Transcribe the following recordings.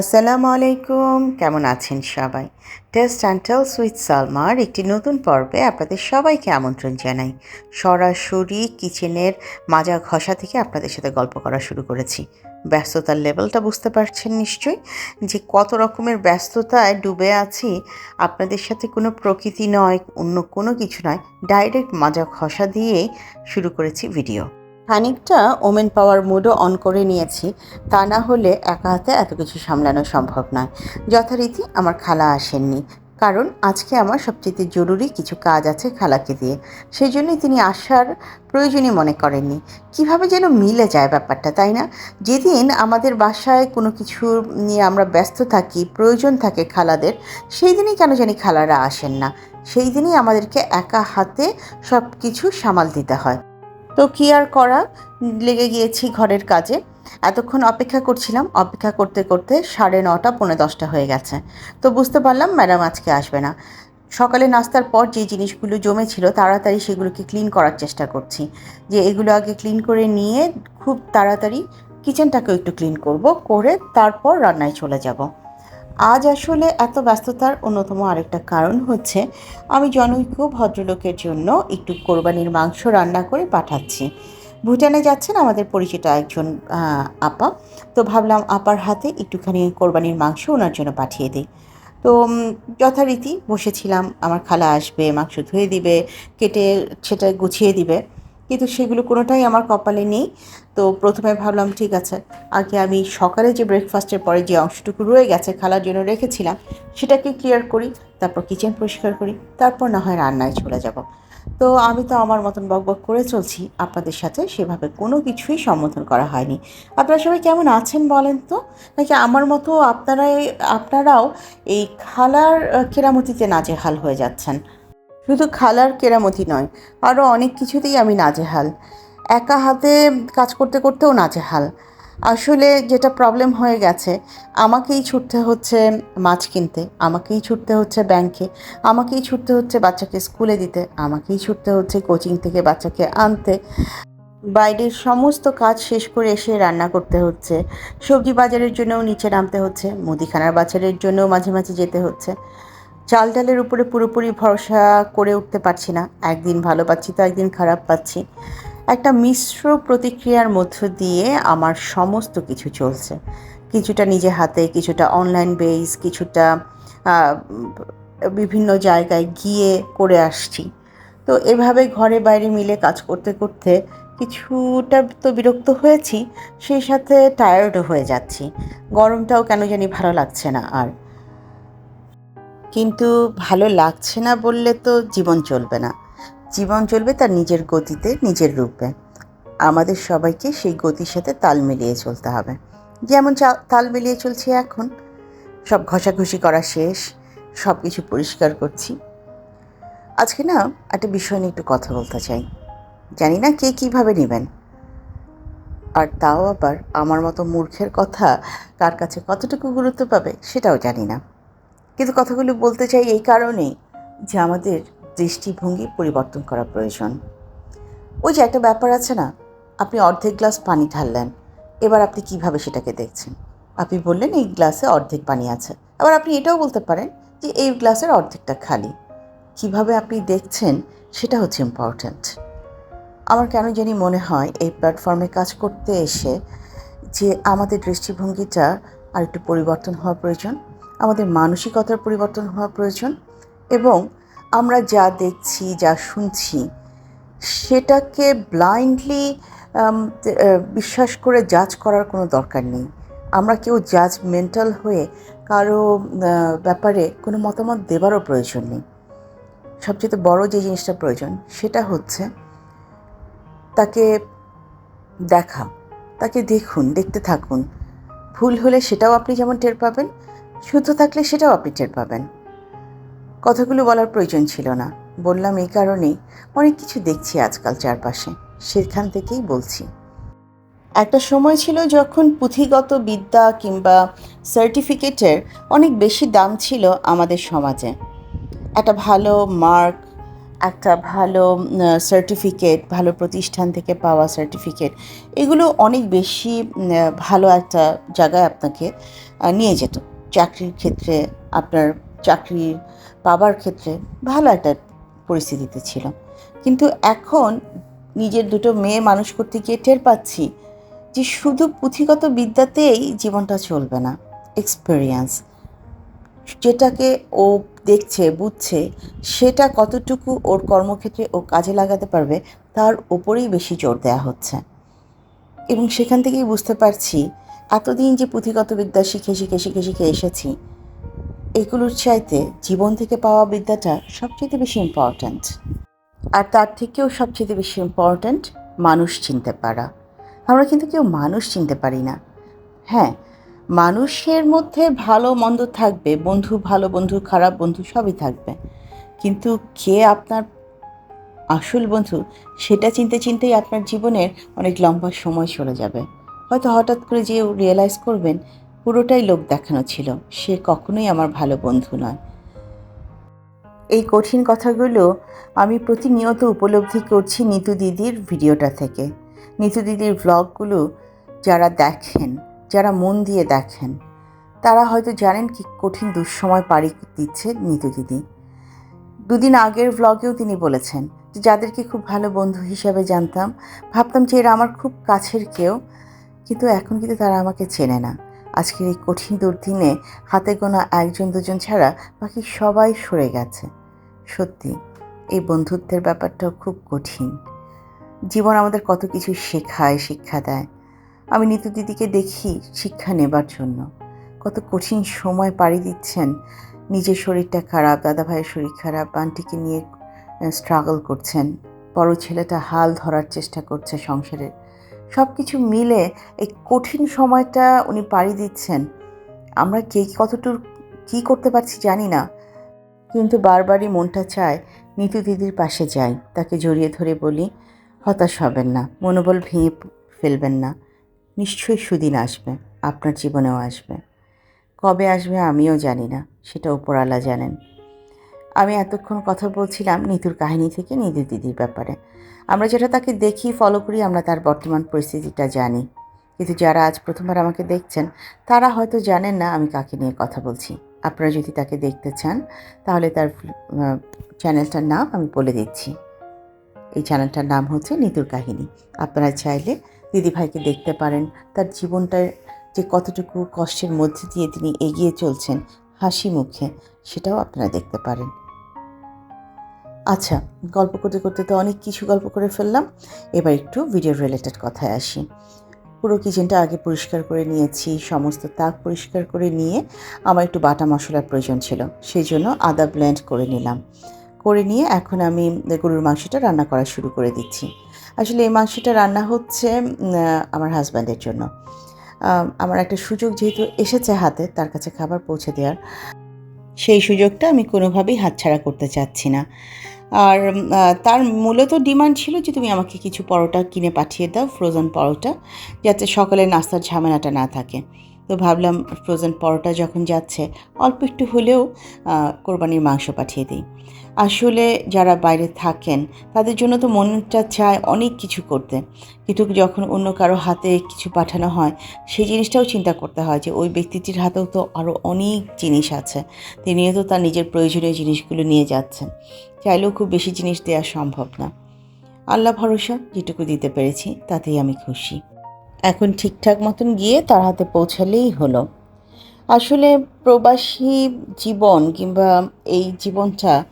আসসালামু আলাইকুম। কেমন আছেন সবাই? টেস্ট অ্যান্ড টেলস উইথ সালমার একটি নতুন পর্বে আপনাদের সবাইকে আমন্ত্রণ জানাই। সরাসরি কিচেনের মাজা ঘষা থেকে আপনাদের সাথে গল্প করা শুরু করেছি। ব্যস্ততার লেভেলটা বুঝতে পারছেন নিশ্চয়ই? যে কত রকমের ব্যস্ততায় ডুবে আছি, আপনাদের সাথে কোনো প্রকৃতি নয়, অন্য কোনো কিছু নয় ডাইরেক্ট মাজা ঘষা দিয়েই শুরু করেছি ভিডিও খানিকটা ওমেন পাওয়ার মুডও অন করে নিয়েছি, তা না হলে একা হাতে এত কিছু সামলানো সম্ভব নয়। যথারীতি আমার খালা আসেননি, কারণ আজকে আমার সবচেয়ে জরুরি কিছু কাজ আছে খালাকে দিয়ে। সেই জন্যই তিনি আসার প্রয়োজনই মনে করেননি। কীভাবে যেন মিলে যায় ব্যাপারটা, তাই না? যেদিন আমাদের বাসায় কোনো কিছু নিয়ে আমরা ব্যস্ত থাকি, প্রয়োজন থাকে খালাদের সেই দিনই কেন জানি খালারা আসেন না। সেই দিনই আমাদেরকে একা হাতে সব কিছু সামাল দিতে হয়। তো কি আর করা? লেগে গিয়েছি ঘরের কাজে। এতক্ষণ অপেক্ষা করছিলাম। অপেক্ষা করতে করতে সাড়ে নটা, পৌনে দশটা হয়ে গেছে। তো বুঝতে পারলাম ম্যাডাম আজকে আসবে না। সকালে নাস্তার পর যে জিনিসগুলো জমেছিল, তাড়াতাড়ি সেগুলোকে ক্লিন করার চেষ্টা করছি। যে এগুলো আগে ক্লিন করে নিয়ে খুব তাড়াতাড়ি কিচেনটাকেও একটু ক্লিন করব, করে তারপর রান্নায় চলে যাব। আজ আসলে এত ব্যস্ততার অন্যতম আরেকটা কারণ হচ্ছে আমি জনৈক ভদ্রলোকের জন্য একটু কোরবানির মাংস রান্না করে পাঠাচ্ছি। ভুটানে যাচ্ছেন আমাদের পরিচিত একজন আপা। তো ভাবলাম আপার হাতে একটুখানি কোরবানির মাংস ওনার জন্য পাঠিয়ে দিই। তো যথারীতি বসেছিলাম। আমার খালা আসবে, মাংস ধুয়ে দিবে, কেটে সেটা গুছিয়ে দিবে। কিন্তু সেগুলো কোনোটাই আমার কপালে নেই। তো প্রথমে ভাবলাম, ঠিক আছে, আগে আমি সকালে যে ব্রেকফাস্টের পরে যে অংশটুকু রয়ে গেছে খালার জন্য রেখেছিলাম, সেটাকে ক্লিয়ার করি, তারপর কিচেন পরিষ্কার করি, তারপর না হয় রান্নায় চলে যাব। তো আমি তো আমার মতন বকবক করে চলছি, আপনাদের সাথে সেভাবে কোনো কিছুই সম্বোধন করা হয়নি। আপনারা সবাই কেমন আছেন বলেন তো? নাকি আমার মতো আপনারাই, আপনারাও এই খালার কেরামতিতে নাজেহাল হয়ে যাচ্ছেন? শুধু খালার কেরামতি নয় আরও অনেক কিছুতেই আমি নাজেহাল। একা হাতে কাজ করতে করতেও নাজেহাল। আসলে যেটা প্রবলেম হয়ে গেছে, আমাকেই ছুটতে হচ্ছে মাছ কিনতে, আমাকেই ছুটতে হচ্ছে ব্যাংকে আমাকেই ছুটতে হচ্ছে বাচ্চাকে স্কুলে দিতে, আমাকেই ছুটতে হচ্ছে কোচিং থেকে বাচ্চাকে আনতে। বাইরের সমস্ত কাজ শেষ করে এসে রান্না করতে হচ্ছে, সবজি বাজারের জন্যও নিচে নামতে হচ্ছে, মুদিখানার বাজারের জন্যও মাঝে মাঝে যেতে হচ্ছে। চাল ডালের উপরে পুরোপুরি ভরসা করে উঠতে পারছি না। একদিন ভালো পাচ্ছি তো একদিন খারাপ পাচ্ছি। একটা মিশ্র প্রতিক্রিয়ার মধ্য দিয়ে আমার সমস্ত কিছু চলছে। কিছুটা নিজে হাতে, কিছুটা অনলাইন বেস কিছুটা বিভিন্ন জায়গায় গিয়ে করে আসছি। তো এভাবে ঘরে বাইরে মিলে কাজ করতে করতে কিছুটা তো বিরক্ত হয়েছি, সেই সাথে টায়ার্ডও হয়ে যাচ্ছি। গরমটাও কেন জানি ভালো লাগছে না। আর কিন্তু ভালো লাগছে না বললে তো জীবন চলবে না। জীবন চলবে তার নিজের গতিতে, নিজের রূপে। আমাদের সবাইকে সেই গতির সাথে তাল মিলিয়ে চলতে হবে। যেমন তাল মিলিয়ে চলছে এখন। সব ঘষাঘষি করা শেষ। সব কিছু পরিষ্কার করছি। আজকে না একটা বিষয় নিয়ে একটু কথা বলতে চাই। জানি না কে কীভাবে নেবেন। আর তাও আবার আমার মতো মূর্খের কথা কার কাছে কতটুকু গুরুত্ব পাবে সেটাও জানি না। কিন্তু কথাগুলো বলতে চাই এই কারণে যে আমাদের দৃষ্টিভঙ্গি পরিবর্তন করা প্রয়োজন। ওই যে একটা ব্যাপার আছে না, আপনি অর্ধেক গ্লাস পানি ঢাললেন, এবার আপনি কীভাবে সেটাকে দেখছেন? আপনি বললেন এই গ্লাসে অর্ধেক পানি আছে, আবার আপনি এটাও বলতে পারেন যে এই গ্লাসের অর্ধেকটা খালি। কীভাবে আপনি দেখছেন সেটা হচ্ছে ইম্পর্ট্যান্ট আমার কেন জানি মনে হয় এই প্ল্যাটফর্মে কাজ করতে এসে যে আমাদের দৃষ্টিভঙ্গিটা আর একটু পরিবর্তন হওয়া প্রয়োজন। আমাদের মানসিকতার পরিবর্তন হওয়া প্রয়োজন এবং আমরা যা দেখছি, যা শুনছি, সেটাকে ব্লাইন্ডলি বিশ্বাস করে জাজ করার কোনো দরকার নেই। আমরা কেউ জাজমেন্টাল হয়ে কারও ব্যাপারে কোনো মতামত দেবারও প্রয়োজন নেই। সবচেয়ে বড় যে জিনিসটা প্রয়োজন, সেটা হচ্ছে তাকে দেখা, তাকে দেখুন, দেখতে থাকুন। ভুল হলে সেটাও আপনি যেমন টের পাবেন শুদ্ধ থাকলে সেটাও আপনি টের পাবেন। কথাগুলো বলার প্রয়োজন ছিল না। বললাম, এই কারণেই অনেক কিছু দেখছি আজকাল চারপাশে। সেখান থেকেই বলছি। একটা সময় ছিল যখন পুঁথিগত বিদ্যা কিংবা সার্টিফিকেটের অনেক বেশি দাম ছিল আমাদের সমাজে। একটা ভালো মার্ক একটা ভালো সার্টিফিকেট ভালো প্রতিষ্ঠান থেকে পাওয়া সার্টিফিকেট এগুলো অনেক বেশি ভালো একটা জায়গায় আপনাকে নিয়ে যেত। চাকরির ক্ষেত্রে, আপনার চাকরি পাবার ক্ষেত্রে ভালো একটা পরিস্থিতিতে ছিল। কিন্তু এখন নিজের দুটো মেয়ে মানুষ করতে গিয়ে টের পাচ্ছি যে শুধু পুঁথিগত বিদ্যাতেই জীবনটা চলবে না এক্সপিরিয়েন্স যেটাকে ও দেখছে, বুঝছে, সেটা কতটুকু ওর কর্মক্ষেত্রে ও কাজে লাগাতে পারবে, তার ওপরেই বেশি জোর দেওয়া হচ্ছে। এবং সেখান থেকেই বুঝতে পারছি এতদিন যে পুঁথিগত বিদ্যা শিখে শিখে শিখে শিখে এসেছি, এগুলোর চাইতে জীবন থেকে পাওয়া বিদ্যাটা সবচেয়ে বেশি ইম্পর্ট্যান্ট আর তার থেকেও সবচেয়ে বেশি ইম্পর্ট্যান্ট মানুষ চিনতে পারা। আমরা কিন্তু কেউ মানুষ চিনতে পারি না। হ্যাঁ মানুষের মধ্যে ভালো মন্দ থাকবে, বন্ধু ভালো, বন্ধু খারাপ, বন্ধু সবই থাকবে। কিন্তু কে আপনার আসল বন্ধু, সেটা চিনতে চিনতেই আপনার জীবনের অনেক লম্বা সময় চলে যাবে। হয়তো হঠাৎ করে যে রিয়েলাইজ করবেন, পুরোটাই লোক দেখানো ছিল। সে কখনোই আমার ভালো বন্ধু নয়। এই কঠিন কথাগুলো আমি প্রতিনিয়ত উপলব্ধি করছি নিতু দিদির ভিডিওটা থেকে। নিতু দিদির ভ্লগগুলো যারা দেখেন, যারা মন দিয়ে দেখেন, তারা হয়তো জানেন কি কঠিন দুঃসময় পাড়ি দিচ্ছে নিতু দিদি। দুদিন আগের ভ্লগেও তিনি বলেছেন যে, যাদেরকে খুব ভালো বন্ধু হিসাবে জানতাম, ভাবতাম যে এরা আমার খুব কাছের কেউ কিন্তু এখন কিন্তু তারা আমাকে চেনে না। আজকের এই কঠিন দুর্দিনে হাতে গোনা একজন দুজন ছাড়া বাকি সবাই সরে গেছে। সত্যি, এই বন্ধুত্বের ব্যাপারটাও খুব কঠিন। জীবন আমাদের কত কিছু শেখায়, শিক্ষা দেয়। আমি নিতু দিদিকে দেখি শিক্ষা নেবার জন্য। কত কঠিন সময় পাড়ি দিচ্ছেন। নিজের শরীরটা খারাপ দাদা ভাইয়ের শরীর খারাপ, আন্টিকে নিয়ে স্ট্রাগল করছেন। বড় ছেলেটা হাল ধরার চেষ্টা করছে সংসারের সব কিছু মিলে এই কঠিন সময়টা উনি পাড়ি দিচ্ছেন। আমরা কে কতটুকু কী করতে পারছি জানি না। কিন্তু বারবারই মনটা চায় নিতু দিদির পাশে যাই, তাকে জড়িয়ে ধরে বলি, হতাশ হবেন না, মনোবল ভেঙে ফেলবেন না। নিশ্চয়ই সুদিন আসবে, আপনার জীবনেও আসবে। কবে আসবে আমিও জানি না, সেটা উপরালা জানেন। আমি এতক্ষণ কথা বলছিলাম নিতুর কাহিনী থেকে নিতু দিদির ব্যাপারে। আমরা যেটা তাকে দেখি ফলো করি, আমরা তার বর্তমান পরিস্থিতিটা জানি। কিন্তু যারা আজ প্রথমবার আমাকে দেখছেন, তারা হয়তো জানেন না আমি কাকে নিয়ে কথা বলছি। আপনারা যদি তাকে দেখতে চান, তাহলে তার চ্যানেলটার নাম আমি বলে দিচ্ছি। এই চ্যানেলটার নাম হচ্ছে নিতুর কাহিনী। আপনারা চাইলে দিদিভাইকে দেখতে পারেন, তার জীবনটার যে কতটুকু কষ্টের মধ্যে দিয়ে তিনি এগিয়ে চলছেন, হাসি মুখে, সেটাও আপনারা দেখতে পারেন। আচ্ছা গল্প করতে করতে তো অনেক কিছু গল্প করে ফেললাম। এবার একটু ভিডিও রিলেটেড কথায় আসি। পুরো কিচেনটা আগে পরিষ্কার করে নিয়েছি, সমস্ত তাক পরিষ্কার করে নিয়ে আমার একটু বাটা মশলার প্রয়োজন ছিল সেই জন্য আদা ব্লেন্ড করে নিলাম। করে নিয়ে এখন আমি গরুর মাংসটা রান্না করা শুরু করে দিচ্ছি। আসলে এই মাংসটা রান্না হচ্ছে আমার হাজব্যান্ডের জন্য। আমার একটা সুযোগ যেহেতু এসেছে হাতে, তার কাছে খাবার পৌঁছে দেওয়ার, সেই সুযোগটা আমি কোনোভাবেই হাতছাড়া করতে চাচ্ছি না। আর তার মূলত ডিমান্ড ছিল যে তুমি আমাকে কিছু পরোটা কিনে পাঠিয়ে দাও ফ্রোজেন পরোটা, যাতে সকালে নাস্তার ঝামেলাটা না থাকে। তো ভাবলাম ফ্রোজেন পরোটা যখন যাচ্ছে, অল্প একটু হলেও কোরবানির মাংস পাঠিয়ে দিই। আসলে যারা বাইরে থাকেন, তাদের জন্য তো মনটা চায় অনেক কিছু করতে। কিন্তু যখন অন্য কারও হাতে কিছু পাঠানো হয়, সেই জিনিসটাও চিন্তা করতে হয় যে, ওই ব্যক্তিটির হাতেও তো আরও অনেক জিনিস আছে। তিনিও তো তার নিজের প্রয়োজনীয় জিনিসগুলো নিয়ে যাচ্ছেন। চাইলেও খুব বেশি জিনিস দেওয়া সম্ভব না। আল্লাহ ভরসা, যেটুকু দিতে পেরেছি, তাতেই আমি খুশি। এখন ঠিকঠাক মতন গিয়ে তার হাতে পৌঁছালেই হলো। আসলে প্রবাসী জীবন কিংবা এই জীবনটা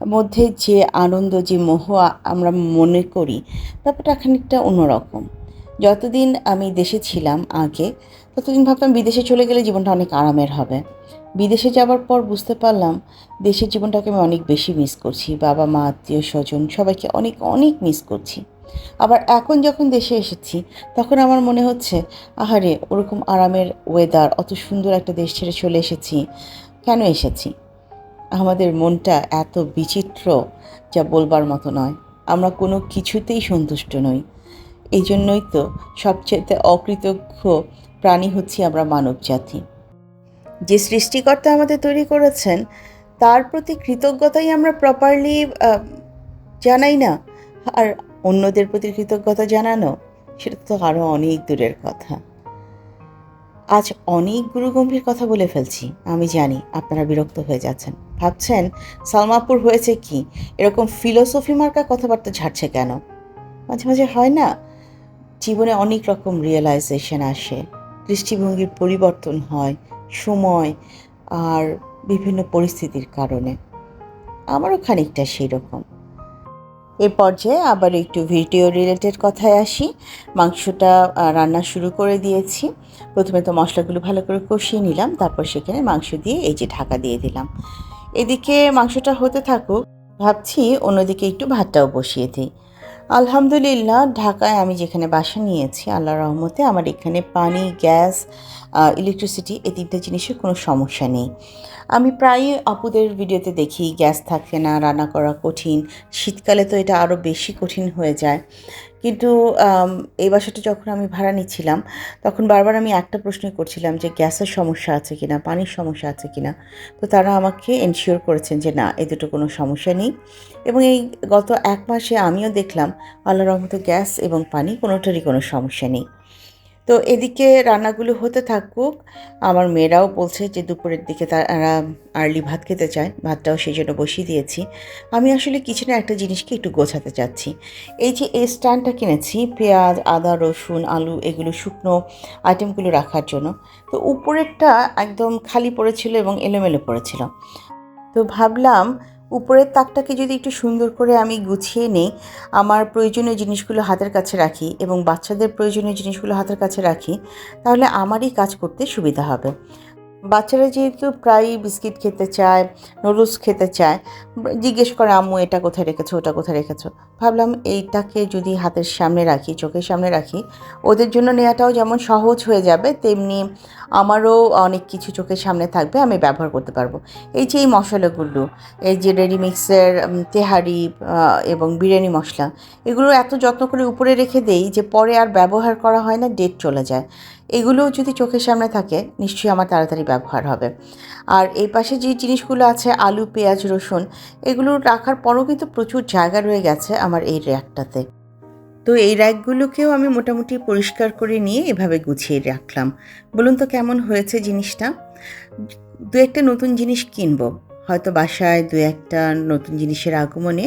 মধ্যে যে আনন্দ, যে মোহ আমরা মনে করি, ব্যাপারটা খানিকটা অন্যরকম। যতদিন আমি দেশে ছিলাম আগে, ততদিন ভাবতাম বিদেশে চলে গেলে জীবনটা অনেক আরামের হবে। বিদেশে যাওয়ার পর বুঝতে পারলাম, দেশের জীবনটাকে আমি অনেক বেশি মিস করছি। বাবা মা, আত্মীয় স্বজন সবাইকে অনেক অনেক মিস করছি। আবার এখন যখন দেশে এসেছি, তখন আমার মনে হচ্ছে, আহারে, ওরকম আরামের ওয়েদার অত সুন্দর একটা দেশ ছেড়ে চলে এসেছি, কেন এসেছি? আমাদের মনটা এত বিচিত্র যা বলবার মতো নয়। আমরা কোনো কিছুতেই সন্তুষ্ট নই। এই জন্যই তো সবচেয়ে অকৃতজ্ঞ প্রাণী হচ্ছি আমরা মানব জাতি যে সৃষ্টিকর্তা আমাদের তৈরি করেছেন, তার প্রতি কৃতজ্ঞতাই আমরা প্রপারলি জানাই না। আর অন্যদের প্রতি কৃতজ্ঞতা জানানো, সেটা তো আরও অনেক দূরের কথা। আজ অনেকগুলো গম্ভীর কথা বলে ফেলছি, আমি জানি আপনারা বিরক্ত হয়ে যাচ্ছেন। ভাবছেন, সালমাপুর হয়েছে কি? এরকম ফিলোসফি মার্কা কথাবার্তা ঝাড়ছে কেন? মাঝে মাঝে হয় না? জীবনে অনেক রকম রিয়েলাইজেশন আসে। দৃষ্টিভঙ্গির পরিবর্তন হয়, সময় আর বিভিন্ন পরিস্থিতির কারণে। আমারও খানিকটা সেই রকম এর পর্যায়ে আবার একটু ভিডিও রিলেটেড কথায় আসি। মাংসটা রান্না শুরু করে দিয়েছি। প্রথমে তো মশলাগুলো ভালো করে কষিয়ে নিলাম, তারপর সেখানে মাংস দিয়ে এই যে ঢাকা দিয়ে দিলাম। এদিকে মাংসটা হতে থাকুক, ভাবছি অন্যদিকে একটু ভাতটাও বসিয়ে দিই। আলহামদুলিল্লাহ, ঢাকায় আমি যেখানে বাসা নিয়েছি আল্লাহ রহমতে আমার এখানে পানি, গ্যাস ইলেকট্রিসিটি এই তিনটে জিনিসের কোনো সমস্যা নেই। আমি প্রায়ই আপুদের ভিডিওতে দেখি, গ্যাস থাকে না, রান্না করা কঠিন, শীতকালে তো এটা আরও বেশি কঠিন হয়ে যায়। কিন্তু এই বাসাটা যখন আমি ভাড়া নিচ্ছিলাম, তখন বারবার আমি একটা প্রশ্নই করছিলাম যে, গ্যাসের সমস্যা আছে কিনা? পানির সমস্যা আছে কিনা? তো তারা আমাকে এনশিওর করেছেন যে, না, এ দুটো কোনো সমস্যা নেই। এবং এই গত এক মাসে আমিও দেখলাম আল্লাহ রহমতে গ্যাস এবং পানি কোনোটারই কোনো সমস্যা নেই। তো এদিকে রান্নাগুলো হতে থাকুক, আমার মেয়েরাও বলছে যে দুপুরের দিকে তারা আর্লি ভাত খেতে চায়, ভাতটাও সেই জন্য বসিয়ে দিয়েছি। আমি আসলে কিছু না একটা জিনিসকে একটু গোছাতে চাচ্ছি। এই যে এই স্ট্যান্ডটা কিনেছি, পেঁয়াজ, আদা, রসুন, আলু, এগুলো শুকনো আইটেমগুলো রাখার জন্য। তো উপরেরটা একদম খালি পড়েছিল এবং এলোমেলো পড়েছিল। তো ভাবলাম উপরের তাকটাকে যদি একটু সুন্দর করে আমি গুছিয়ে নিই, আমার প্রয়োজনীয় জিনিসগুলো হাতের কাছে রাখি এবং বাচ্চাদের প্রয়োজনীয় জিনিসগুলো হাতের কাছে রাখি, তাহলে আমারই কাজ করতে সুবিধা হবে। বাচ্চারা যেহেতু প্রায়ই বিস্কিট খেতে চায়, নুডলস খেতে চায়, জিজ্ঞেস করে, আম্মু, এটা কোথায় রেখেছো? ওটা কোথায় রেখেছো? ভাবলাম, এইটাকে যদি হাতের সামনে রাখি, চোখের সামনে রাখি, ওদের জন্য নেওয়াটাও যেমন সহজ হয়ে যাবে, তেমনি আমারও অনেক কিছু চোখের সামনে থাকবে, আমি ব্যবহার করতে পারব। এই যে এই মশলাগুলো, এই যে রেডিমিক্সের তেহারি এবং বিরিয়ানি মশলা, এগুলো এত যত্ন করে উপরে রেখে দেই যে পরে আর ব্যবহার করা হয় না ডেট চলে যায়। এগুলো যদি চোখের সামনে থাকে, নিশ্চয়ই আমার তাড়াতাড়ি ব্যবহার হবে। আর এই পাশে যে জিনিসগুলো আছে, আলু, পেঁয়াজ, রসুন, এগুলো রাখার পরও কিন্তু প্রচুর জায়গা রয়ে গেছে আমার এই র্যাকটাতে। তো এই র্যাকগুলোকেও আমি মোটামুটি পরিষ্কার করে নিয়ে এভাবে গুছিয়ে রাখলাম। বলুন তো কেমন হয়েছে জিনিসটা? দু একটা নতুন জিনিস কিনবো। হয়তো বাসায় দু একটা নতুন জিনিসের আগমনে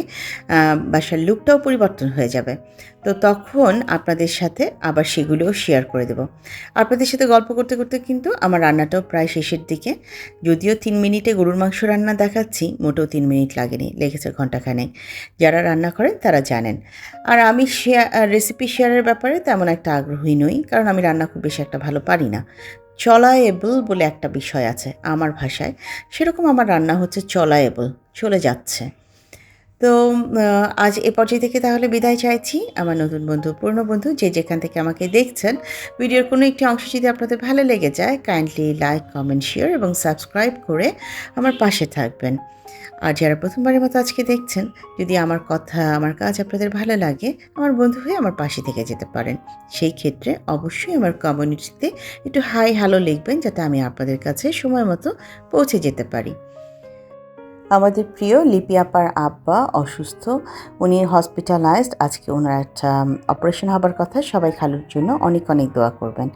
বাসার লুকটাও পরিবর্তন হয়ে যাবে। তো তখন আপনাদের সাথে আবার সেগুলোও শেয়ার করে দেব। আপনাদের সাথে গল্প করতে করতে কিন্তু আমার রান্নাটাও প্রায় শেষের দিকে। যদিও তিন মিনিটে গরুর মাংস রান্না দেখাচ্ছি, মোটেও তিন মিনিট লাগেনি, লেগেছে ঘন্টাখানেক। যারা রান্না করেন তারা জানেন। আর আমি শেয়ার রেসিপি শেয়ারের ব্যাপারে তেমন একটা আগ্রহী নই, কারণ আমি রান্না খুব বেশি একটা ভালো পারি না। চলায়েবল বলে একটা বিষয় আছে আমার ভাষায়। সেরকম আমার রান্না হচ্ছে চলায়েবল, চলে যাচ্ছে। তো আজ এ পর্যায়ে থেকে তাহলে বিদায় চাইছি। আমার নতুন বন্ধু, পুরনো বন্ধু যে যেখান থেকে আমাকে দেখছেন, ভিডিওর কোনো একটি অংশ যদি আপনাদের ভালো লেগে যায় কাইন্ডলি লাইক কমেন্ট শেয়ার এবং সাবস্ক্রাইব করে আমার পাশে থাকবেন। আর যারা প্রথমবারের মতো আজকে দেখছেন, যদি আমার কথা, আমার কাজ আপনাদের ভালো লাগে, আমার বন্ধু হয়ে আমার পাশে থেকে যেতে পারেন। সেই ক্ষেত্রে অবশ্যই আমার কমিউনিটিতে একটু হাই হ্যালো লিখবেন যাতে আমি আপনাদের কাছে সময় মতো পৌঁছে যেতে পারি। আমাদের প্রিয় লিপি আপার আব্বা অসুস্থ, উনি হসপিটালাইজড আজকে ওনার একটা অপারেশন হবার কথা। সবাই খালুর জন্য অনেক অনেক দোয়া করবেন।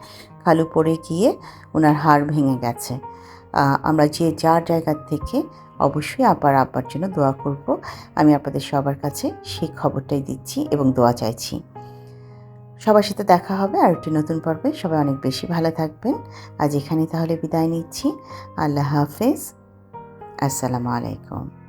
খালু পড়ে গিয়ে ওনার হাড় ভেঙে গেছে। আমরা যে যার জায়গা থেকে অবশ্যই আবার আব্বার জন্য দোয়া করব। আমি আপনাদের সবার কাছে সেই খবরটাই দিচ্ছি এবং দোয়া চাইছি। সবার সাথে দেখা হবে আর একটি নতুন পর্বে। সবাই অনেক বেশি ভালো থাকবেন। আজ এখানে তাহলে বিদায় নিচ্ছি। আল্লাহ হাফেজ। আসসালামু আলাইকুম।